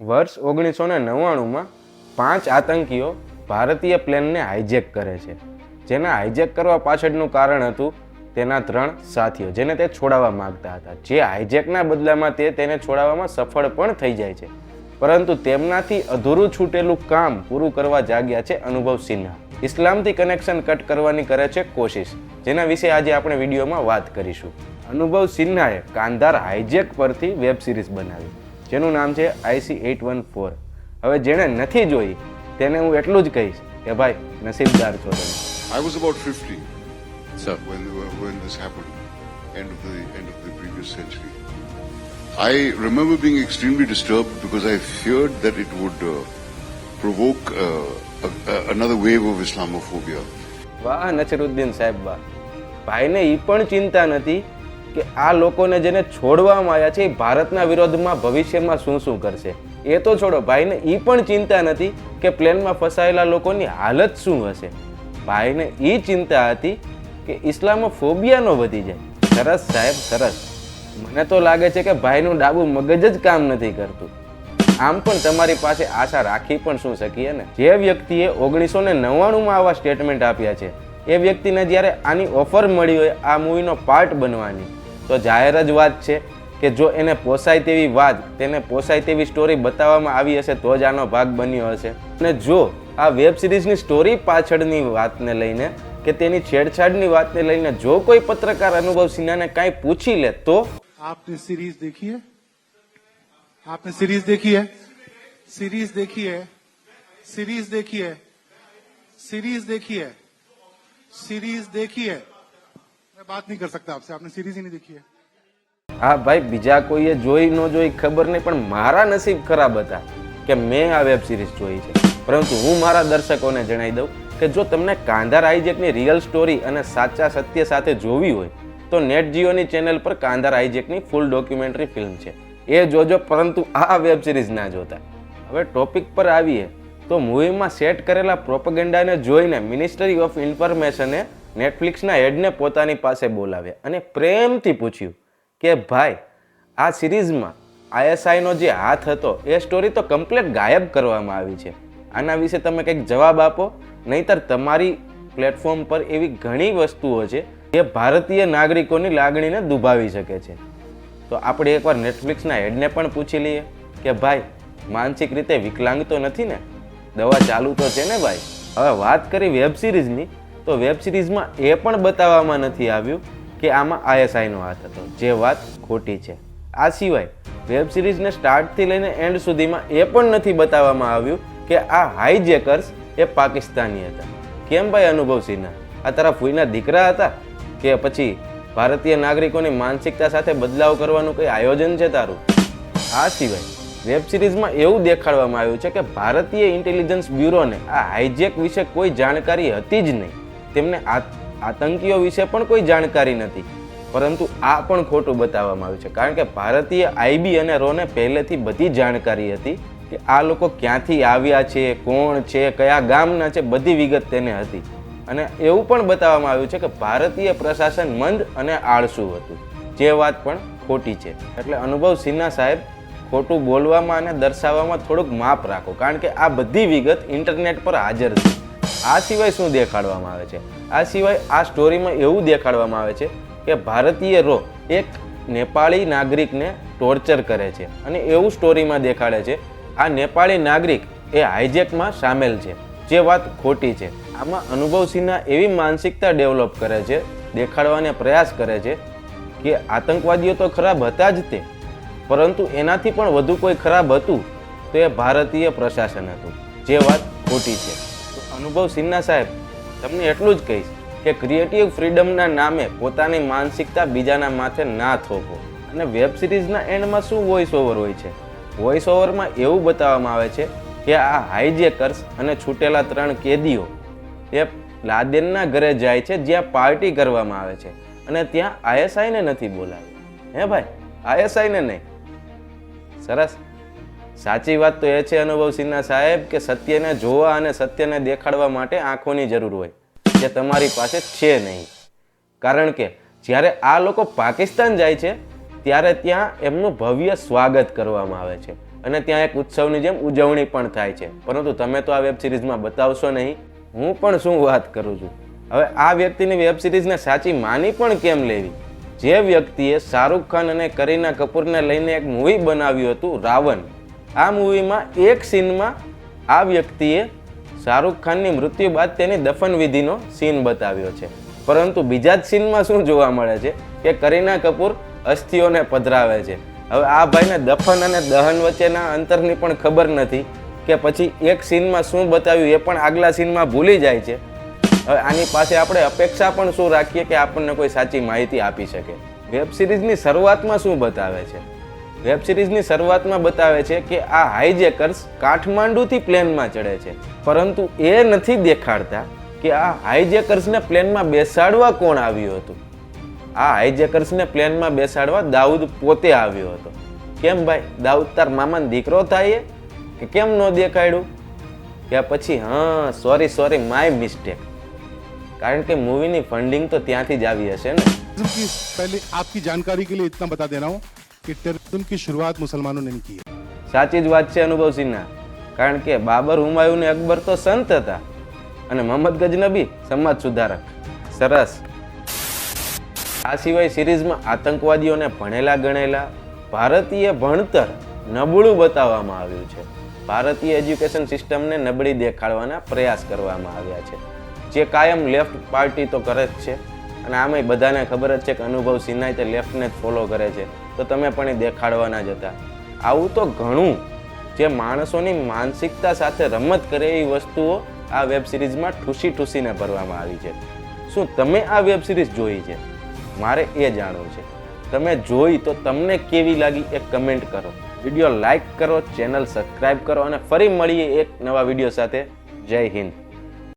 વર્ષ ઓગણીસો ને નવ્વાણુંમાં પાંચ આતંકીઓ ભારતીય પ્લેનને હાઇજેક કરે છે. જેના હાઇજેક કરવા પાછળનું કારણ હતું તેના ત્રણ સાથીઓ, જેને તે છોડાવવા માંગતા હતા. જે હાઇજેકના બદલામાં તે તેને છોડાવવામાં સફળ પણ થઈ જાય છે. પરંતુ તેમનાથી અધૂરું છૂટેલું કામ પૂરું કરવા જાગ્યા છે અનુભવ સિન્હા. ઇસ્લામથી કનેક્શન કટ કરવાની કરે છે કોશિશ, જેના વિશે આજે આપણે વિડીયોમાં વાત કરીશું. અનુભવ સિન્હાએ કાંધાર હાઇજેક પરથી વેબ સિરીઝ બનાવી જેનું નામ છે આઈસી એટ વન ફોર હવે જેણે નથી જોઈ તેને હું એટલું જ કહીશ કે ભાઈ નસીબદાર છો તમે I was about 50 Sir. when, when this happened, end of the end of the previous century. I remember being extremely disturbed because I feared that it would uh, provoke uh, a, a, another wave of Islamophobia. વાહ નસરુદ્દીન સાહેબ વાહ ભાઈને એ પણ ચિંતા નથી કે આ લોકોને જેને છોડવામાં આવ્યા છે એ ભારતના વિરોધમાં ભવિષ્યમાં શું શું કરશે? એ તો છોડો, ભાઈને એ પણ ચિંતા નથી કે પ્લેનમાં ફસાયેલા લોકોની હાલત શું હશે. ભાઈને એ ચિંતા હતી કે ઇસ્લામોફોબિયા ન વધી જાય. સરસ સાહેબ, સરસ. મને તો લાગે છે કે ભાઈનું ડાબુ મગજ જ કામ નથી કરતું. આમ પણ તમારી પાસે આશા રાખી પણ શું શકીએ ને? જે વ્યક્તિએ ઓગણીસો ને નવ્વાણુંમાં આવા સ્ટેટમેન્ટ આપ્યા છે, એ વ્યક્તિને જ્યારે આની ઓફર મળી હોય, આ મૂવીનો પાર્ટ બનવાની. તો જાહેર જ વાત છે કે જો એને પોસાય તેવી વાત તેને પોસાય તેવી સ્ટોરી બતાવવામાં આવી હશે તો જ આનો ભાગ બન્યો હશે અને જો આ વેબ સિરીઝની સ્ટોરી પાછળની વાતને લઈને કે તેની છેડછાડની વાતને લઈને જો કોઈ પત્રકાર અનુભવ સિન્હાને કાંઈ પૂછી લે તો आपने सीरीज देखी है आपने सीरीज देखी है सीरीज देखी है सीरीज देखी है सीरीज देखी है सीरीज देखी है मैं बात नहीं कर सकता आपसे आपने सीरीज ही नहीं देखी है હા ભાઈ બીજા કોઈએ જોઈ ન જોઈ ખબર નહીં પણ મારા નસીબ ખરાબ હતા કે મેં આ વેબ સિરીઝ જોઈ છે પરંતુ હું મારા દર્શકોને જણાવી દઉં કે જો તમને કાંધાર હાઈજેકની રિયલ સ્ટોરી અને સાચા સત્ય સાથે જોવી હોય તો નેટ જીઓની ચેનલ પર કાંધાર હાઈજેકની ફૂલ ડોક્યુમેન્ટરી ફિલ્મ છે એ જોજો પરંતુ આ વેબ સિરીઝ ના જોતા હવે ટોપિક પર આવીએ તો મૂવીમાં સેટ કરેલા પ્રોપગેન્ડાને જોઈને મિનિસ્ટ્રી ઓફ ઇન્ફોર્મેશને નેટફ્લિક્સના હેડને પોતાની પાસે બોલાવ્યા અને પ્રેમથી પૂછ્યું કે, ભાઈ, આ સિરીઝમાં આઈએસઆઈનો જે હાથ હતો, એ સ્ટોરી તો કમ્પ્લીટ ગાયબ કરવામાં આવી છે. આના વિશે તમે કંઈક જવાબ આપો, નહીતર તમારી પ્લેટફોર્મ પર એવી ઘણી વસ્તુઓ છે, જે ભારતીય નાગરિકોની લાગણીને દુભાવી શકે છે. તો આપણે એકવાર નેટફ્લિક્સના હેડને પણ પૂછી લઈએ કે, ભાઈ, માનસિક રીતે વિકલાંગ તો નથી ને? દવા ચાલુ તો છે ને ભાઈ? હવે વાત કરી વેબ સિરીઝની તો વેબ સિરીઝમાં એ પણ બતાવવામાં નથી આવ્યું કે આમાં આઈએસઆઈનો હાથ હતો. જે વાત ખોટી છે. આ સિવાય વેબ સિરીઝને સ્ટાર્ટથી લઈને એન્ડ સુધીમાં એ પણ નથી બતાવવામાં આવ્યું કે આ હાઈજેકર્સ એ પાકિસ્તાની હતા. કેમ ભાઈ અનુભવ સિન્હા? આ તારા ફૂઈના દીકરા હતા? કે પછી ભારતીય નાગરિકોની માનસિકતા સાથે બદલાવ કરવાનું કંઈ આયોજન છે તારું? આ સિવાય વેબ સિરીઝમાં એવું દેખાડવામાં આવ્યું છે કે ભારતીય ઇન્ટેલિજન્સ બ્યુરોને આ હાઈજેક વિશે કોઈ જાણકારી હતી જ નહીં. તેમને આતંકીઓ વિશે પણ કોઈ જાણકારી નથી. પરંતુ આ પણ ખોટું બતાવવામાં આવ્યું છે. કારણ કે ભારતીય આઈબી અને રોને પહેલેથી બધી જાણકારી હતી કે આ લોકો ક્યાંથી આવ્યા છે, કોણ છે, કયા ગામના છે, બધી વિગત તેને હતી. અને એવું પણ બતાવવામાં આવ્યું છે કે ભારતીય પ્રશાસન મંદ અને આળસુ હતું. જે વાત પણ ખોટી છે. એટલે અનુભવ સિન્હા સાહેબ, ખોટું બોલવામાં અને દર્શાવવામાં થોડુંક માપ રાખો. કારણ કે આ બધી વિગત ઇન્ટરનેટ પર હાજર છે. આ સિવાય શું દેખાડવામાં આવે છે? આ સિવાય આ સ્ટોરીમાં એવું દેખાડવામાં આવે છે કે ભારતીય રો એક નેપાળી નાગરિકને ટોર્ચર કરે છે અને એવું સ્ટોરીમાં દેખાડે છે, આ નેપાળી નાગરિક એ હાઈજેકમાં સામેલ છે, જે વાત ખોટી છે. આમાં અનુભવ સિન્હા એવી માનસિકતા ડેવલપ કરે છે, દેખાડવાને પ્રયાસ કરે છે કે આતંકવાદીઓ તો ખરાબ હતા જ તે, પરંતુ એનાથી પણ વધુ કોઈ ખરાબ હતું તો એ ભારતીય પ્રશાસન હતું, જે વાત ખોટી છે. અનુભવ સિન્હા સાહેબ, તમને એટલું જ કહીશ કે ક્રિએટિવ ફ્રીડમના નામે પોતાની માનસિકતા બીજાના માથે ના થોપો અને વેબ સિરીઝના એન્ડમાં શું વોઇસ ઓવર હોય છે? વોઇસ ઓવરમાં એવું બતાવવામાં આવે છે કે આ હાઈજેકર્સ અને છૂટેલા ત્રણ કેદીઓ, એ લાદેનના ઘરે જાય છે, જ્યાં પાર્ટી કરવામાં આવે છે. અને ત્યાં આઈએસઆઈને નથી બોલાવ્યું. હે ભાઈ આઈએસઆઈને નહીં. સરસ. સાચી વાત તો એ છે અનુભવ સિન્હા સાહેબ, કે સત્યને જોવા અને સત્યને દેખાડવા માટે આંખોની જરૂર હોય, જે તમારી પાસે છે નહીં. કારણ કે જ્યારે આ લોકો પાકિસ્તાન જાય છે, ત્યારે ત્યાં એમનું ભવ્ય સ્વાગત કરવામાં આવે છે અને ત્યાં એક ઉત્સવની જેમ ઉજવણી પણ થાય છે. પરંતુ તમે તો આ વેબ સિરીઝમાં બતાવશો નહીં. હું પણ શું વાત કરું છું? હવે આ વ્યક્તિની વેબ સિરીઝને સાચી માની પણ કેમ લેવી? જે વ્યક્તિએ શાહરૂખ ખાન અને કરીના કપૂરને લઈને એક મૂવી બનાવ્યું હતું, રાવણ. આ મૂવીમાં એક સીનમાં આ વ્યક્તિએ શાહરૂખ ખાનની મૃત્યુ બાદ તેની દફન વિધિનો સીન બતાવ્યો છે. પરંતુ બીજા જ સીનમાં શું જોવા મળે છે કે કરીના કપૂર અસ્થિઓને પધરાવે છે. હવે આ ભાઈને દફન અને દહન વચ્ચેના અંતરની પણ ખબર નથી કે પછી એક સીનમાં શું બતાવ્યું એ પણ આગલા સીનમાં ભૂલી જાય છે. હવે આની પાસે આપણે અપેક્ષા પણ શું રાખીએ કે આપણને કોઈ સાચી માહિતી આપી શકે. વેબ સિરીઝની શરૂઆતમાં શું બતાવે છે? વેબ સિરીઝની શરૂઆતમાં બતાવે છે કે આ હાઈજેકર્સ કાઠમાંડુથી પ્લેનમાં ચડે છે. પરંતુ એ નથી દેખાડતા કે આ હાઈજેકર્સને પ્લેનમાં બેસાડવા કોણ આવ્યું હતું. આ હાઈજેકર્સને પ્લેનમાં બેસાડવા દાઉદ પોતે આવ્યો હતો. કેમ ભાઈ? દાઉદ તાર મામાને દીકરો થાય કે કેમ ન દેખાડ્યું? કે પછી, હા સોરી સોરી માય મિસ્ટેક કારણ કે મૂવીની ફંડિંગ તો ત્યાંથી જ આવી હશે ને. પહેલી આપકી જાણકારી કે લીએ ઇતના બતા દેના હું કે ઇસ્લામ કી શરૂઆત મુસલમાનોને ને કી સાચી જ વાત છે અનુભવ કારણ કે બાબર હુમાયુન ને અકબર તો સંત હતા. અને મોહમ્મદ ગજનબી સમાજ સુધારક. સરસ. આ સિવાય સિરીઝમાં આતંકવાદીઓને ભણેલા ગણેલા ભારતીય ભણતર નબળું બતાવવામાં આવ્યું છે. ભારતીય એજ્યુકેશન સિસ્ટમને નબળી દેખાડવાના પ્રયાસ કરવામાં આવ્યા છે. જે કાયમ લેફ્ટ પાર્ટી તો કરે જ છે. અને આમાંય બધાને ખબર જ છે કે અનુભવ સિન્હાઈ તે લેફ્ટને જ ફોલો કરે છે. તો તમે પણ એ દેખાડવાના જ હતા આવું તો ઘણું જે માણસોની માનસિકતા સાથે રમત કરે એવી વસ્તુઓ આ વેબ સિરીઝમાં ઠૂસી ઠૂસીને ભરવામાં આવી છે. શું તમે આ વેબ સિરીઝ જોઈ છે? મારે એ જાણવું છે. તમે જોઈ તો તમને કેવી લાગી એ કમેન્ટ કરો. વીડિયો લાઇક કરો ચેનલ સબસ્ક્રાઈબ કરો અને ફરી મળીએ એક નવા વીડિયો સાથે. જય હિન્દ.